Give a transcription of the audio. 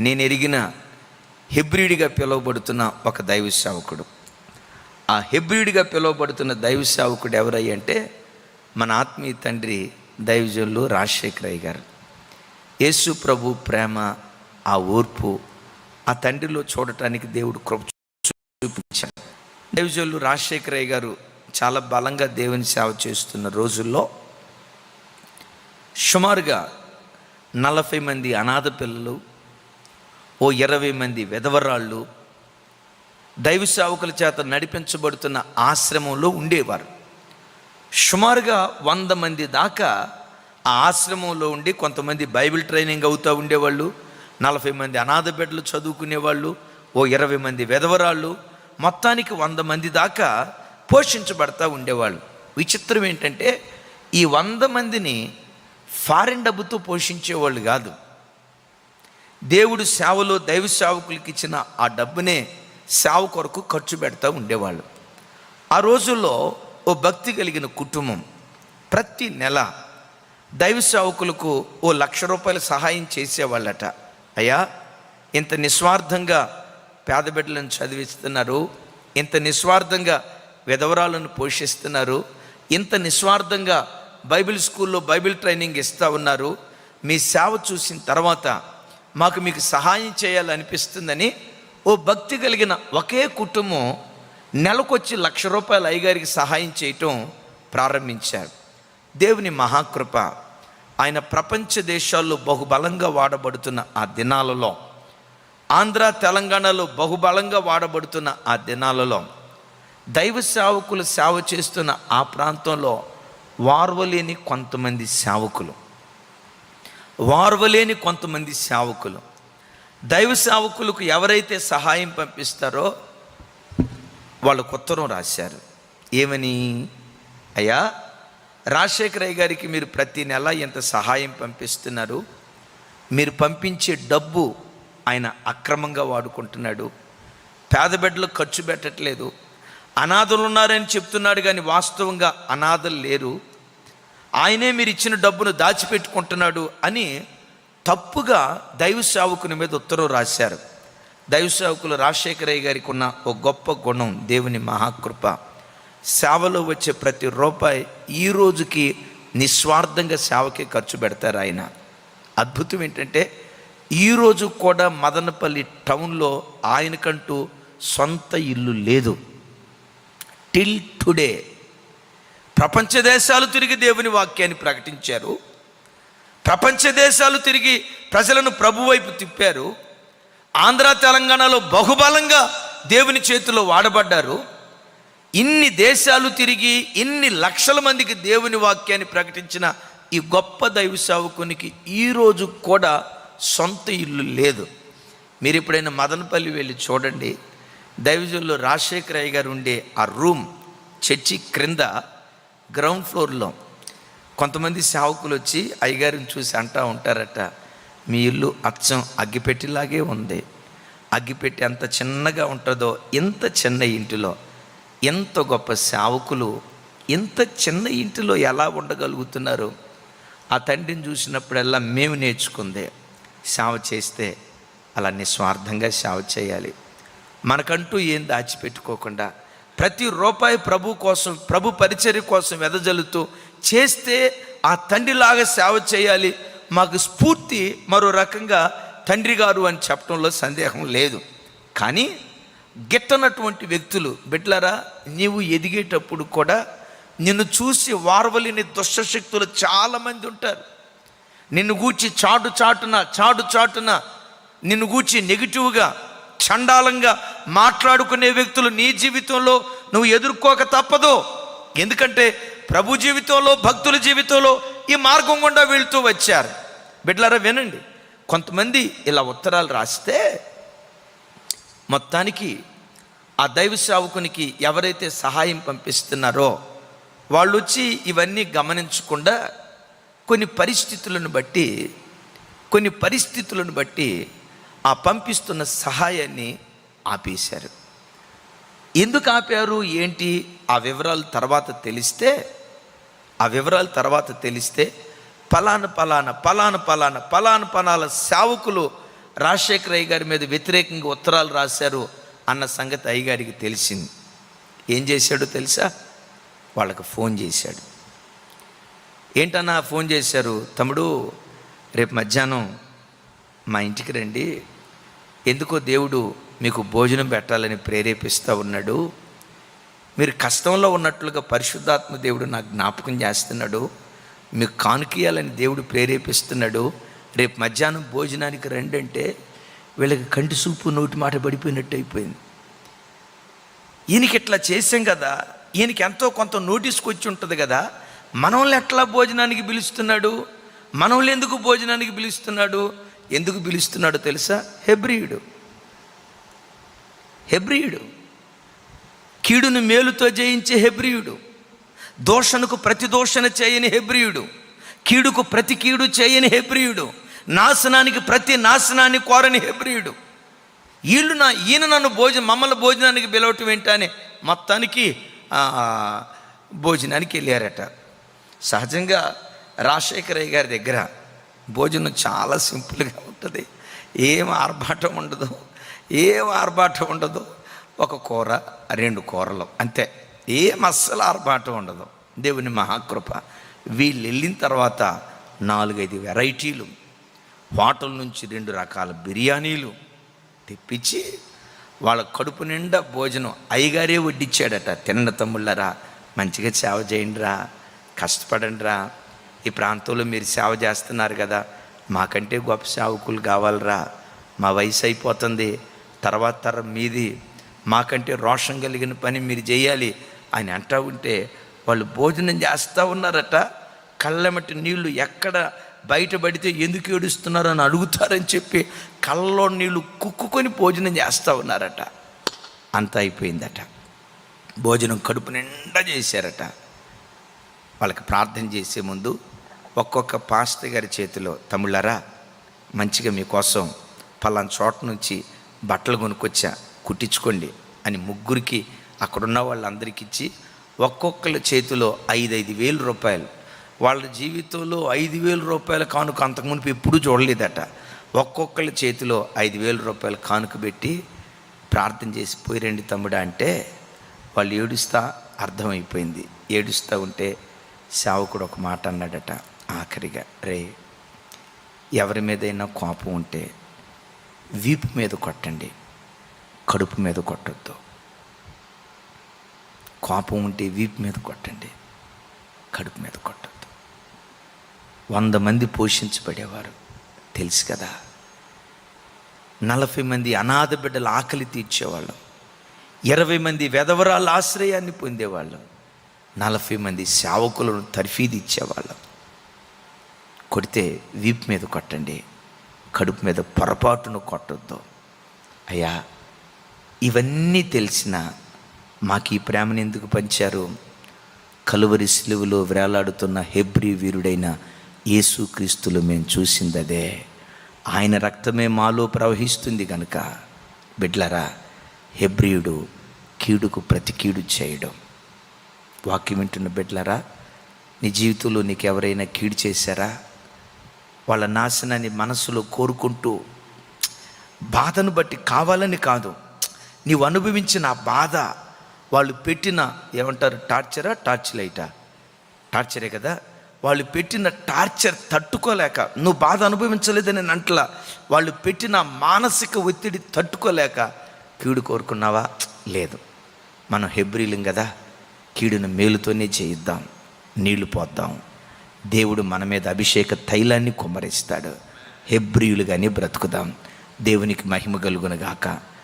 నేను ఎరిగిన హెబ్రిడిగా పిలువబడుతున్న ఒక దైవ సేవకుడు. ఆ హెబ్రిడిగా పిలువబడుతున్న దైవ సేవకుడు ఎవరయ్య అంటే మన ఆత్మీయ తండ్రి దైవజనులు రాజశేఖరయ్య గారు. యేసు ప్రభు ప్రేమ ఆ ఓర్పు ఆ తండ్రిలో చూడటానికి దేవుడు కృప చూపించాడు. దైవజనులు రాజశేఖరయ్య గారు చాలా బలంగా దేవుని సేవ చేస్తున్న రోజుల్లో సుమారుగా నలభై మంది అనాథ పిల్లలు ఓ ఇరవై మంది వెధవరాళ్ళు దైవ సేవకుల చేత నడిపించబడుతున్న ఆశ్రమంలో ఉండేవారు. సుమారుగా వంద మంది దాకా ఆ ఆశ్రమంలో ఉండి కొంతమంది బైబిల్ ట్రైనింగ్ అవుతూ ఉండేవాళ్ళు నలభై మంది అనాథ బిడ్డలు చదువుకునేవాళ్ళు ఓ ఇరవై మంది వెధవరాళ్ళు మొత్తానికి వంద మంది దాకా పోషించబడతా ఉండేవాళ్ళు. విచిత్రం ఏంటంటే ఈ వంద మందిని ఫారిన్ డబ్బుతో పోషించేవాళ్ళు కాదు. దేవుడు సేవలో దైవ సేవకులకి ఇచ్చిన ఆ డబ్బునే సేవ కొరకు ఖర్చు పెడతా ఉండేవాళ్ళు. ఆ రోజుల్లో ఓ భక్తి కలిగిన కుటుంబం ప్రతి నెల దైవ సేవకులకు ఓ లక్ష రూపాయల సహాయం చేసేవాళ్ళట. అయ్యా ఇంత నిస్వార్థంగా పేద బిడ్డలను చదివిస్తున్నారు ఇంత నిస్వార్థంగా విధవరాలను పోషిస్తున్నారు ఇంత నిస్వార్థంగా బైబిల్ స్కూల్లో బైబిల్ ట్రైనింగ్ ఇస్తూ ఉన్నారు. మీ సేవ చూసిన తర్వాత మాకు మీకు సహాయం చేయాలనిపిస్తుందని ఓ భక్తి కలిగిన ఒకే కుటుంబం నెలకొచ్చి లక్ష రూపాయలు అయ్యగారికి సహాయం చేయటం ప్రారంభించారు. దేవుని మహాకృప ఆయన ప్రపంచ దేశాల్లో బహుబలంగా వాడబడుతున్న ఆ దినాలలో ఆంధ్ర తెలంగాణలో బహుబలంగా వాడబడుతున్న ఆ దినాలలో దైవ సేవకులు సేవ చేస్తున్న ఆ ప్రాంతంలో వార్వలేని కొంతమంది సేవకులు. వార్వలేని కొంతమంది సేవకులు. దైవ సేవకులకు ఎవరైతే సహాయం పంపిస్తారో వాళ్ళు ఉత్తరం రాశారు. ఏమని? అయ్యా రాజశేఖరయ్య గారికి మీరు ప్రతి నెల ఎంత సహాయం పంపిస్తున్నారు? మీరు పంపించే డబ్బు ఆయన అక్రమంగా వాడుకుంటున్నాడు. పేద బిడ్డలు ఖర్చు పెట్టట్లేదు. అనాథలు ఉన్నారని చెప్తున్నాడు కానీ వాస్తవంగా అనాథలు లేరు. ఆయనే మీరు ఇచ్చిన డబ్బును దాచిపెట్టుకుంటున్నాడు అని తప్పుగా దైవ సేవకుని మీద ఉత్తరం రాశారు. దైవ సేవకులు రాజశేఖరయ్య గారికి ఉన్న ఒక గొప్ప గుణం దేవుని మహాకృప. సేవలో వచ్చే ప్రతి రూపాయి ఈ రోజుకి నిస్వార్థంగా సేవకే ఖర్చు పెడతారు ఆయన. అద్భుతం ఏంటంటే ఈరోజు కూడా మదనపల్లి టౌన్లో ఆయనకంటూ సొంత ఇల్లు లేదు. టిల్ టుడే ప్రపంచ దేశాలు తిరిగి దేవుని వాక్యాన్ని ప్రకటించారు. ప్రపంచ దేశాలు తిరిగి ప్రజలను ప్రభు వైపు తిప్పారు. ఆంధ్ర తెలంగాణలో బహుబలంగా దేవుని చేతిలో వాడబడ్డారు. ఇన్ని దేశాలు తిరిగి ఇన్ని లక్షల మందికి దేవుని వాక్యాన్ని ప్రకటించిన ఈ గొప్ప దైవ సేవకునికి ఈరోజు కూడా సొంత ఇల్లు లేదు. మీరు ఎప్పుడైనా మదనపల్లి వెళ్ళి చూడండి. దైవజుల్లో రాజశేఖర్ అయ్య గారు ఉండే ఆ రూమ్ చర్చి క్రింద గ్రౌండ్ ఫ్లోర్లో కొంతమంది సేవకులు వచ్చి అయ్యగారిని చూసి అంటూ ఉంటారట మీ ఇల్లు అచ్చం అగ్గిపెట్టిలాగే ఉంది. అగ్గిపెట్టి ఎంత చిన్నగా ఉంటుందో ఇంత చిన్న ఇంటిలో ఎంత గొప్ప సేవకులు ఇంత చిన్న ఇంటిలో ఎలా ఉండగలుగుతున్నారు? ఆ తండ్రిని చూసినప్పుడల్లా మేము నేర్చుకుందే సేవ చేస్తే అలా నిస్వార్థంగా సేవ చేయాలి. మనకంటూ ఏం దాచిపెట్టుకోకుండా ప్రతి రూపాయి ప్రభు కోసం ప్రభు పరిచర్య కోసం వెదజల్లుతూ చేస్తే ఆ తండ్రిలాగా సేవ చేయాలి. మాకు స్ఫూర్తి మరో రకంగా తండ్రి గారు అని చెప్పడంలో సందేహం లేదు. కానీ గిట్టనటువంటి వ్యక్తులు బిడ్లరా నీవు ఎదిగేటప్పుడు కూడా నిన్ను చూసి వారవలేని దుష్టశక్తులు చాలామంది ఉంటారు. నిన్ను గూర్చి చాటు చాటున చాటు చాటున నిన్ను గూర్చి నెగిటివ్గా చండాలంగా మాట్లాడుకునే వ్యక్తులు నీ జీవితంలో నువ్వు ఎదుర్కోక తప్పదు. ఎందుకంటే ప్రభు జీవితంలో భక్తుల జీవితంలో ఈ మార్గం గుండా వెళ్తూ వచ్చారు. బిడ్డలారా వినండి. కొంతమంది ఇలా ఉత్తరాలు రాస్తే మొత్తానికి ఆ దైవ సేవకునికి ఎవరైతే సహాయం పంపిస్తున్నారో వాళ్ళు వచ్చి ఇవన్నీ గమనించకుండా కొన్ని పరిస్థితులను బట్టి కొన్ని పరిస్థితులను బట్టి ఆ పంపిస్తున్న సహాయాన్ని ఆపేశారు. ఎందుకు ఆపారు? ఏంటి? ఆ వివరాలు తర్వాత తెలిస్తే ఆ వివరాలు తర్వాత తెలిస్తే పలాన పలాన పలాన పలాన పలాన పలాన సేవకులు రాజశేఖర అయ్య గారి మీద వ్యతిరేకంగా ఉత్తరాలు రాశారు అన్న సంగతి అయ్యగారికి తెలిసింది. ఏం చేశాడో తెలుసా? వాళ్ళకి ఫోన్ చేశాడు. ఏంటన్నా ఫోన్ చేశారు? తమ్ముడు రేపు మధ్యాహ్నం మా ఇంటికి రండి ఎందుకో దేవుడు మీకు భోజనం పెట్టాలని ప్రేరేపిస్తూ ఉన్నాడు. మీరు కష్టంలో ఉన్నట్లుగా పరిశుద్ధాత్మ దేవుడు నాకు జ్ఞాపకం చేస్తున్నాడు. మీకు కానుకీయాలని దేవుడు ప్రేరేపిస్తున్నాడు. రేపు మధ్యాహ్నం భోజనానికి రండి అంటే వీళ్ళకి కంటి సూపు నోటి మాట పడిపోయినట్టు అయిపోయింది. ఈయనకి ఇట్లా చేసాం కదా ఈయనకి ఎంతో కొంత నోటీస్కి వచ్చి ఉంటుంది కదా మనల్ని ఎట్లా భోజనానికి పిలుస్తున్నాడు? మనల్ని ఎందుకు భోజనానికి పిలుస్తున్నాడు? ఎందుకు పిలుస్తున్నాడో తెలుసా? హెబ్రియుడు. హెబ్రియుడు. కీడును మేలుతో జయించే హెబ్రియుడు. దోషణకు ప్రతి దోషణ చేయని హెబ్రియుడు. కీడుకు ప్రతి కీడు చేయని హెబ్రియుడు. నాశనానికి ప్రతి నాశనాన్ని కోరని హెబ్రియుడు. వీళ్ళు నా ఈయన నన్ను భోజనం మమ్మల్ని భోజనానికి పిలవటం ఏంటని మొత్తానికి భోజనానికి వెళ్ళారట. సహజంగా రాజశేఖరయ్య గారి దగ్గర భోజనం చాలా సింపుల్గా ఉంటుంది. ఏం ఆర్భాటం ఉండదు. ఏం ఆర్భాటం ఉండదు. ఒక కూర రెండు కూరలు అంతే. ఏం అస్సలు ఆర్భాటం ఉండదు. దేవుని మహాకృప. వీళ్ళు వెళ్ళిన తర్వాత నాలుగైదు వెరైటీలు హోటల్ నుంచి రెండు రకాల బిర్యానీలు తెప్పించి వాళ్ళ కడుపు నిండా భోజనం అయ్యగారే వడ్డిచ్చాడట. తిన్న తమ్ముళ్ళరా మంచిగా సేవ చేయండిరా కష్టపడండిరా ఈ ప్రాంతంలో మీరు సేవ చేస్తున్నారు కదా మాకంటే గొప్ప సేవకులు కావాలరా. మా వయసు అయిపోతుంది తర్వాత తరం మీది. మాకంటే రోషం కలిగిన పని మీరు చేయాలి అని అంటా ఉంటే వాళ్ళు భోజనం చేస్తూ ఉన్నారట. కళ్ళమటి నీళ్ళు ఎక్కడ బయటపడితే ఎందుకు ఏడుస్తున్నారో అని అడుగుతారని చెప్పి కళ్ళలో నీళ్ళు కుక్కుకొని భోజనం చేస్తూ ఉన్నారట. అంత అయిపోయిందట. భోజనం కడుపు నిండా చేశారట. వాళ్ళకి ప్రార్థన చేసే ముందు ఒక్కొక్క పాస్టర్ గారి చేతిలో తమిళరా మంచిగా మీకోసం పలానా చోట నుంచి బట్టలు కొనుక్కొచ్చా కుట్టించుకోండి అని ముగ్గురికి అక్కడున్న వాళ్ళందరికీ ఇచ్చి ఒక్కొక్కరి చేతిలో ఐదు ఐదు వేల రూపాయలు. వాళ్ళ జీవితంలో ఐదు వేల రూపాయల కానుక అంతకుముందు ఎప్పుడూ చూడలేదట. ఒక్కొక్కరి చేతిలో ఐదు వేల రూపాయలు కానుక పెట్టి ప్రార్థన చేసి పోయిరండి తమ్ముడా అంటే వాళ్ళు ఏడుస్తా అర్థమైపోయింది. ఏడుస్తూ ఉంటే సేవకుడు ఒక మాట అన్నాడట. ఆఖరిగా రే ఎవరి మీదైనా కోపం ఉంటే వీపు మీద కొట్టండి కడుపు మీద కొట్టద్దు. కోపం ఉంటే వీపు మీద కొట్టండి కడుపు మీద కొట్టద్దు. వంద మంది పోషించబడేవారు తెలుసు కదా. నలభై మంది అనాథ బిడ్డల ఆకలి తీర్చేవాళ్ళం. ఇరవై మంది వెధవరాల ఆశ్రయాన్ని పొందేవాళ్ళం. నలభై మంది సేవకులను తర్ఫీది ఇచ్చేవాళ్ళం. కొడితే వీపు మీద కొట్టండి కడుపు మీద పొరపాటును కొట్టొద్దు. అయ్యా ఇవన్నీ తెలిసిన మాకు ఈ ప్రేమను ఎందుకు పంచారు? కలువరి సిలువలో వేలాడుతున్న హెబ్రి వీరుడైన యేసుక్రీస్తులు మేము చూసిందదే. ఆయన రక్తమే మాలో ప్రవహిస్తుంది కనుక బిడ్లరా హెబ్రియుడు కీడుకు ప్రతి కీడు చేయడం. వాక్యం వింటున్న బిడ్లరా నీ జీవితంలో నీకు ఎవరైనా కీడు చేశారా? వాళ్ళ నాశనాన్ని మనసులో కోరుకుంటూ బాధను బట్టి కావాలని కాదు. నీవు అనుభవించిన ఆ బాధ వాళ్ళు పెట్టిన ఏమంటారు టార్చరా టార్చ్ లైటా? టార్చరే కదా. వాళ్ళు పెట్టిన టార్చర్ తట్టుకోలేక నువ్వు బాధ అనుభవించలేదని నంటల అంటలా వాళ్ళు పెట్టిన మానసిక ఒత్తిడి తట్టుకోలేక కీడు కోరుకున్నావా? లేదు. మనం హెబ్రిలం కదా. కీడును మేలుతోనే చేయిద్దాం. నీళ్ళు పోద్దాం. దేవుడు మన మీద అభిషేక తైలాన్ని కుమ్మరిస్తాడు. హెబ్రియులుగానే బ్రతుకుదాం. దేవునికి మహిమ కలుగునగాక.